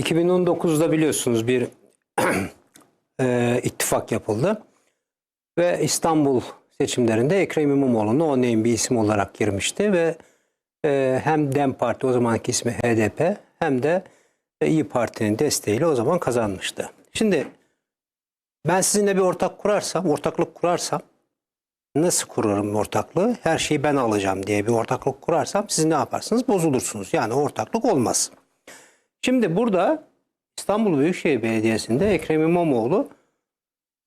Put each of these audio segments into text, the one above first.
2019'da biliyorsunuz bir e, ittifak yapıldı. Ve İstanbul seçimlerinde Ekrem İmamoğlu'na o name bir isim olarak girmişti ve e, hem DEM Parti o zamanki ismi HDP hem de e, İyi Parti'nin desteğiyle o zaman kazanmıştı. Şimdi ben sizinle bir ortak kurarsam, ortaklık kurarsam nasıl kurarım ortaklığı? Her şeyi ben alacağım diye bir ortaklık kurarsam siz ne yaparsınız? Bozulursunuz. Yani ortaklık olmaz. Şimdi burada İstanbul Büyükşehir Belediyesi'nde Ekrem İmamoğlu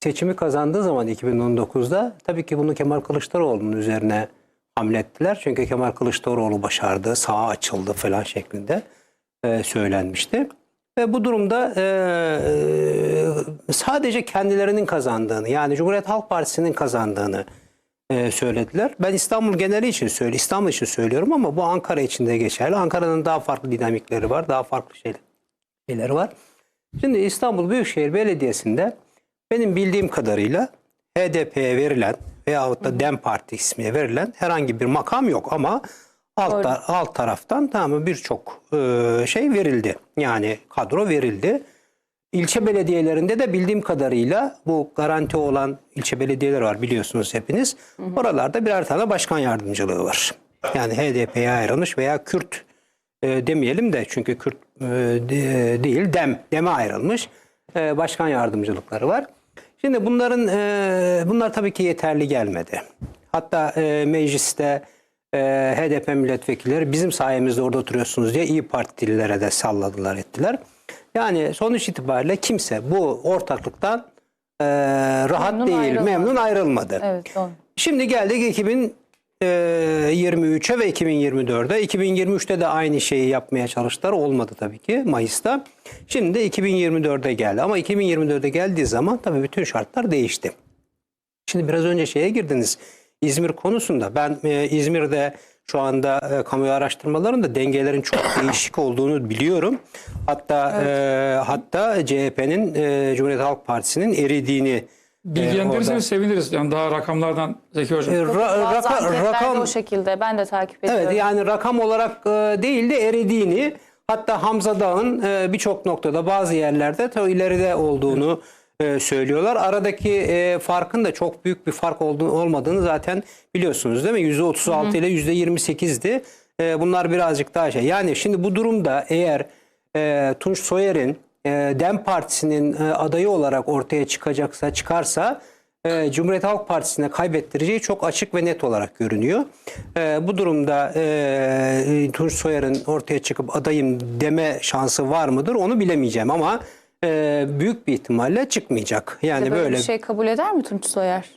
seçimi kazandığı zaman 2019'da tabii ki bunu Kemal Kılıçdaroğlu'nun üzerine hamlettiler. Çünkü Kemal Kılıçdaroğlu başardı, sağa açıldı falan şeklinde e, söylenmişti. Ve bu durumda e, e, sadece kendilerinin kazandığını yani Cumhuriyet Halk Partisi'nin kazandığını e, söylediler. Ben İstanbul geneli için söylüyorum, İstanbul için söylüyorum ama bu Ankara için de geçerli. Ankara'nın daha farklı dinamikleri var, daha farklı şeyler, şeyleri var. Şimdi İstanbul Büyükşehir Belediyesi'nde benim bildiğim kadarıyla HDP'ye verilen veyahut da DEM Parti ismiye verilen herhangi bir makam yok ama alt, ta- alt taraftan tamam birçok e, şey verildi. Yani kadro verildi. İlçe belediyelerinde de bildiğim kadarıyla bu garanti olan ilçe belediyeler var biliyorsunuz hepiniz. Oralarda birer tane başkan yardımcılığı var. Yani HDP'ye ayrılmış veya Kürt e, demeyelim de çünkü Kürt e, de- değil DEM, DEM'e ayrılmış e, başkan yardımcılıkları var. Şimdi bunların e, bunlar tabii ki yeterli gelmedi. Hatta e, mecliste e, HDP milletvekilleri bizim sayemizde orada oturuyorsunuz diye İyi Partililere de salladılar ettiler. Yani sonuç itibariyle kimse bu ortaklıktan e, rahat Memnun değil, ayrılmadı. memnun ayrılmadı. Evet doğru. Şimdi geldik 2023'e ve 2024'e. 2023'te de aynı şeyi yapmaya çalıştılar. Olmadı tabii ki Mayıs'ta. Şimdi 2024'e geldi. Ama 2024'e geldiği zaman tabii bütün şartlar değişti. Şimdi biraz önce şeye girdiniz. İzmir konusunda ben e, İzmir'de şu anda e, kamuoyu araştırmalarında dengelerin çok değişik olduğunu biliyorum. Hatta e, hatta CHP'nin e, Cumhuriyet Halk Partisi'nin eridiğini e, Bilgilendirirseniz orada- seviniriz. Yani daha rakamlardan Zeki Hocam. E, ra- raka- rakam o şekilde ben de takip ediyorum. Evet yani rakam olarak e, değil de eridiğini hatta Hamza Dağ'ın e, birçok noktada bazı yerlerde ta ileride olduğunu e, söylüyorlar. Aradaki e, farkın da çok büyük bir fark olduğunu, olmadığını zaten biliyorsunuz değil mi? %36 ile %28'di. E, bunlar birazcık daha şey. Yani şimdi bu durumda eğer e, Tunç Soyer'in e, DEM Partisi'nin e, adayı olarak ortaya çıkacaksa, çıkarsa e, Cumhuriyet Halk Partisi'ne kaybettireceği çok açık ve net olarak görünüyor. E, bu durumda e, Tunç Soyer'in ortaya çıkıp adayım deme şansı var mıdır onu bilemeyeceğim ama e, büyük bir ihtimalle çıkmayacak. Yani böyle, böyle bir şey kabul eder mi Tunç Soyer?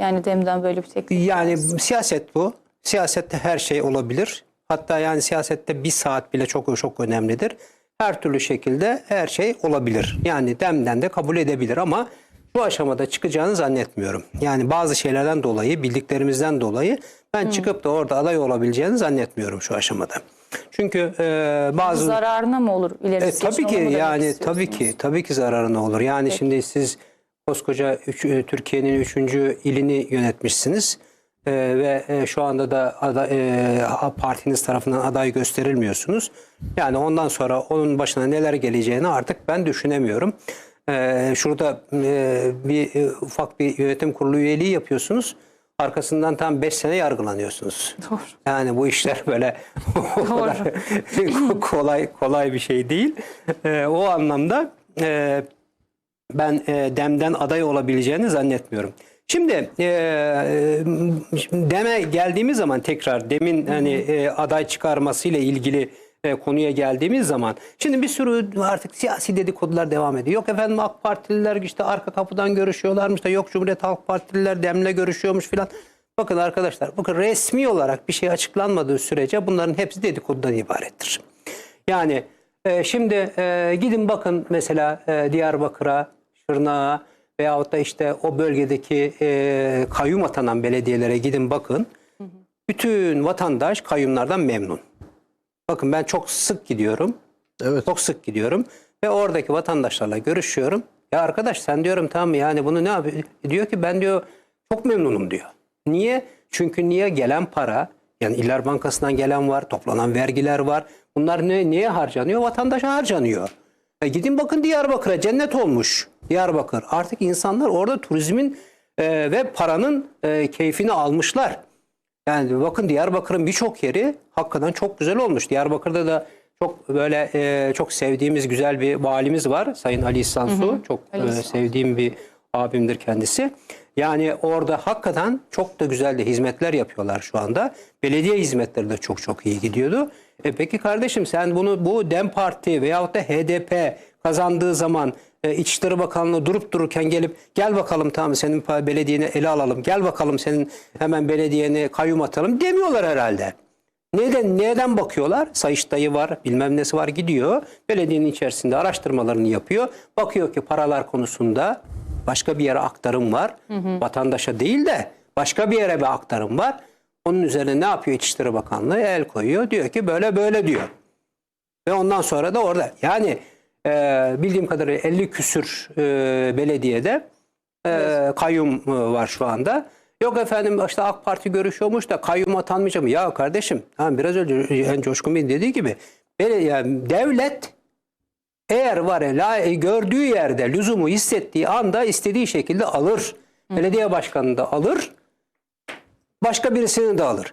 Yani Dem'den böyle bir teklif. yani siyaset bu. Siyasette her şey olabilir. Hatta yani siyasette bir saat bile çok çok önemlidir. Her türlü şekilde her şey olabilir. Yani demden de kabul edebilir ama bu aşamada çıkacağını zannetmiyorum. Yani bazı şeylerden dolayı, bildiklerimizden dolayı ben çıkıp da orada aday olabileceğini zannetmiyorum şu aşamada. Çünkü e, bazı Zararına mı olur ileri e, tabii ki yani tabii ki tabii ki zararına olur. Yani şimdi siz koskoca üç- e, Türkiye'nin üçüncü ilini yönetmişsiniz. E, ve e, şu anda da ada, e, partiniz tarafından aday gösterilmiyorsunuz. Yani ondan sonra onun başına neler geleceğini artık ben düşünemiyorum. E, şurada e, bir e, ufak bir yönetim kurulu üyeliği yapıyorsunuz. Arkasından tam 5 sene yargılanıyorsunuz. Doğru. Yani bu işler böyle kolay kolay bir şey değil. Ee, o anlamda e, ben e, DEM'den aday olabileceğini zannetmiyorum. Şimdi e, DEM'e geldiğimiz zaman tekrar DEM'in hani e, aday çıkarmasıyla ilgili e, konuya geldiğimiz zaman şimdi bir sürü artık siyasi dedikodular devam ediyor. Yok efendim AK Partililer işte arka kapıdan görüşüyorlarmış da yok Cumhuriyet Halk Partililer DEM'le görüşüyormuş filan. Bakın arkadaşlar bakın resmi olarak bir şey açıklanmadığı sürece bunların hepsi dedikodudan ibarettir. Yani e, şimdi e, gidin bakın mesela e, Diyarbakır'a, Şırnak'a veyahut da işte o bölgedeki e, kayyum atanan belediyelere gidin bakın. Bütün vatandaş kayyumlardan memnun. Bakın ben çok sık gidiyorum. Evet. Çok sık gidiyorum ve oradaki vatandaşlarla görüşüyorum. Ya arkadaş sen diyorum tamam yani bunu ne yapıyor? Diyor ki ben diyor çok memnunum diyor. Niye? Çünkü niye gelen para yani İller Bankası'ndan gelen var, toplanan vergiler var. Bunlar ne, niye harcanıyor? Vatandaşa harcanıyor. E gidin bakın Diyarbakır'a cennet olmuş Diyarbakır. Artık insanlar orada turizmin e, ve paranın e, keyfini almışlar. Yani bakın Diyarbakır'ın birçok yeri hakikaten çok güzel olmuş. Diyarbakır'da da çok böyle e, çok sevdiğimiz güzel bir valimiz var. Sayın Ali İhsan Su. Çok Ali e, İhsan. sevdiğim bir abimdir kendisi. Yani orada hakikaten çok da güzel de hizmetler yapıyorlar şu anda. Belediye hizmetleri de çok çok iyi gidiyordu. E peki kardeşim sen bunu bu DEM Parti veyahut da HDP kazandığı zaman e, İçişleri Bakanlığı durup dururken gelip gel bakalım tamam senin belediyeni ele alalım. Gel bakalım senin hemen belediyeni kayyum atalım demiyorlar herhalde. Neden neden bakıyorlar? Sayıştayı var, bilmem nesi var gidiyor. Belediyenin içerisinde araştırmalarını yapıyor. Bakıyor ki paralar konusunda başka bir yere aktarım var. Vatandaşa değil de başka bir yere bir aktarım var. Onun üzerine ne yapıyor İçişleri Bakanlığı? El koyuyor. Diyor ki böyle böyle diyor. Ve ondan sonra da orada yani e, bildiğim kadarıyla 50 küsür e, belediyede e, kayyum e, var şu anda. Yok efendim işte AK Parti görüşüyormuş da kayyum atanmayacak mı? Ya kardeşim ha, biraz önce en Coşkun Bey'in dediği gibi yani devlet eğer var la- gördüğü yerde lüzumu hissettiği anda istediği şekilde alır. Belediye başkanını da alır. Başka birisini de alır.